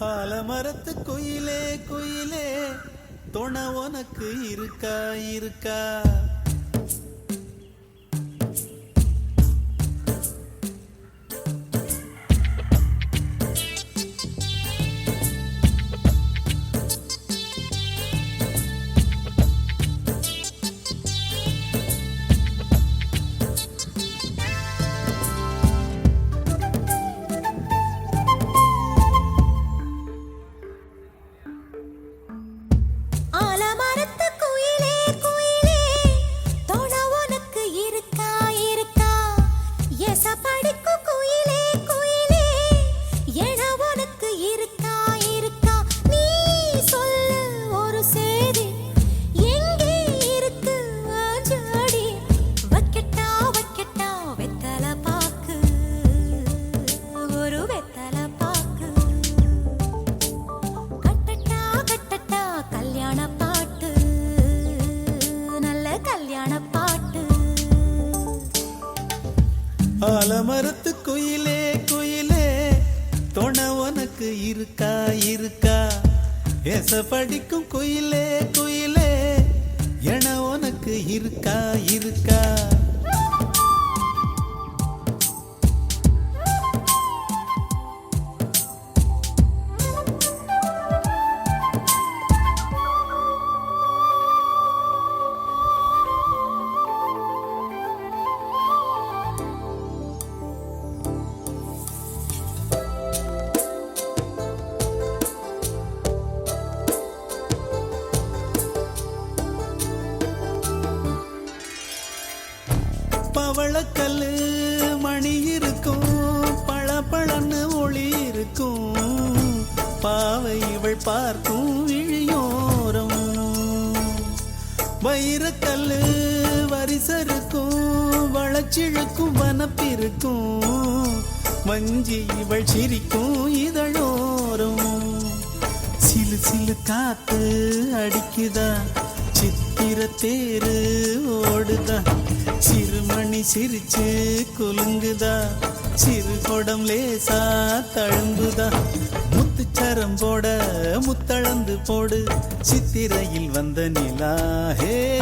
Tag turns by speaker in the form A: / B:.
A: ஆலமரத்து குயிலே குயிலே துணை உனக்கு இருக்கா இருக்கா?
B: ஆலமரத்து குயிலே குயிலே துணை உனக்கு இருக்கா இருக்கா? எச படிக்கும் குயிலே குயிலே என உனக்கு இருக்கா இருக்கா?
A: பவளக்கல்லு மணி இருக்கும் பழ பழன்னு ஒளி இருக்கும். பாவை இவள் பார்க்கும் விழியோரம். வைரக்கல்லு வரிசருக்கும் வளச்சிழுக்கும் வனப்பிருக்கும் வஞ்சி இவள் சிரிக்கும் இதழோரம். சிலு சிலு காத்து அடிக்குதா சித்திர தேரு ஓடுதா. சிரிச்சு குலுங்குதா? சிறு கொடம் லேசா தழும்புதா? முத்துச்சரம் போட முத்தளந்து போடு. சித்திரையில் வந்த நிலா ஹே